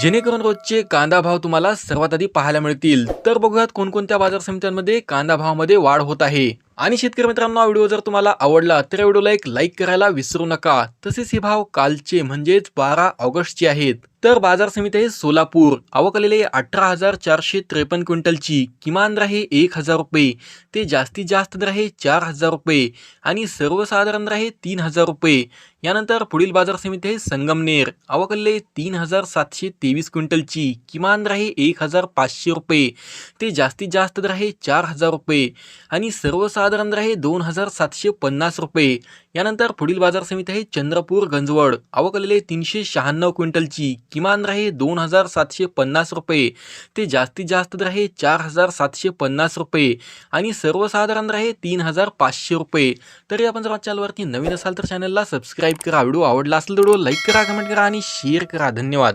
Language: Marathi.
जेणेकरून रोजचे कांदा भाव तुम्हाला सर्वात आधी पाहायला मिळतील. तर बघूयात कोणकोणत्या बाजार समित्यांमध्ये कांदा भावामध्ये वाढ होत आहे. आणि शेतकरी मित्रांनो हा व्हिडिओ जर तुम्हाला आवडला तर या व्हिडिओला एक लाईक करायला विसरू नका. तसेच हे भाव कालचे म्हणजेच बारा ऑगस्टचे आहेत. तर बाजार समिती आहे सोलापूर. आवक आलेले अठरा हजार चारशे त्रेपन्न क्विंटलची. किमान राहे एक हजार रुपये. ते जास्तीत जास्त दर आहे चार हजार रुपये. आणि सर्वसाधारण राहे तीन हजार रुपये. यानंतर पुढील बाजार समिती आहे संगमनेर. आवक आलेले तीन हजार सातशे तेवीस क्विंटलची. किमान राहे एक हजार पाचशे रुपये. ते जास्तीत जास्त दर आहे चार हजार रुपये. आणि सर्वसाधारण राहे दोन हजार सातशे पन्नास रुपये. यानंतर पुढील बाजार समिती आहे चंद्रपूर गंजवड. अवकलेले तीनशे शहाण्णव क्विंटलची. किमान राहे दोन हजार सातशे पन्नास रुपये. ते जास्तीत जास्त राहे चार हजार सातशे पन्नास रुपये. आणि सर्वसाधारण राहे तीन हजार पाचशे रुपये. तरी आपण जर चॅनलवरती नवीन असाल तर चॅनलला सबस्क्राईब करा. व्हिडिओ आवडला असेल तर व्हिडिओ लाईक करा कमेंट करा आणि शेअर करा. धन्यवाद.